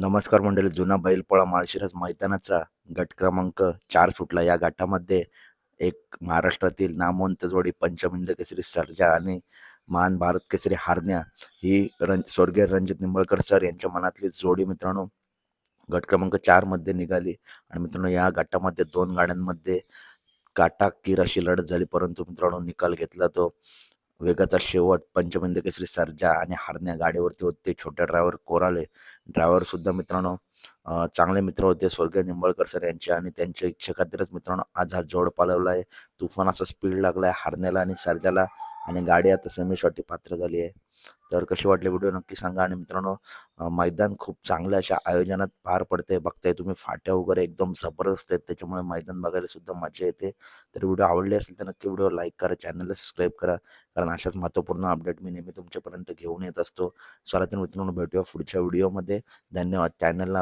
नमस्कार मंडळी जुना बैलपोळा माळशिरस मैदानाचा गट क्रमांक चार सुटला. या गटामध्ये एक महाराष्ट्रातील नामवंत जोडी पंचमिंद केसरी सर्जा आणि महान भारत केसरी हारण्या ही रं स्वर्गीय रणजित निंबळकर सर यांच्या मनातली जोडी मित्रांनो गट क्रमांक चारमध्ये निघाली. आणि मित्रांनो या गटामध्ये दोन गाड्यांमध्ये काटाकीर अशी लढत झाली. परंतु मित्रांनो निकाल घेतला तो वेगाचा शेवट पंचमंद केसरी सर्जा आणि हारण्या गाडीवरती होते छोट्या ड्रायव्हर कोराले. ड्रायव्हर सुद्धा मित्रांनो चांगले मित्र होते स्वर्गीय निंबळकर सर यांचे आणि त्यांच्या इच्छेखातीरच मित्रांनो आज हा जोड पालवला आहे. तुफान असा स्पीड लागला आहे हारण्याला आणि सर्जाला आणि गाडी आता सेमीसाठी पात्र झाली आहे. तर कशी वाटली व्हिडिओ नक्की सांगा आणि मित्रांनो मैदान खूप चांगल्या अशा आयोजनात पार पडते बघताय तुम्ही फाट्या वगैरे एकदम जबरदस्त आहेत त्याच्यामुळे मैदान बघायला सुद्धा मजा येते. तर व्हिडिओ आवडले असेल तर नक्की व्हिडिओ लाईक करा चॅनलला सबस्क्राईब करा कारण अशाच महत्त्वपूर्ण अपडेट मी नेहमी तुमच्यापर्यंत घेऊन येत असतो. चला तर मित्रांनो भेटूया पुढच्या व्हिडिओमध्ये धन्यवाद. चॅनलला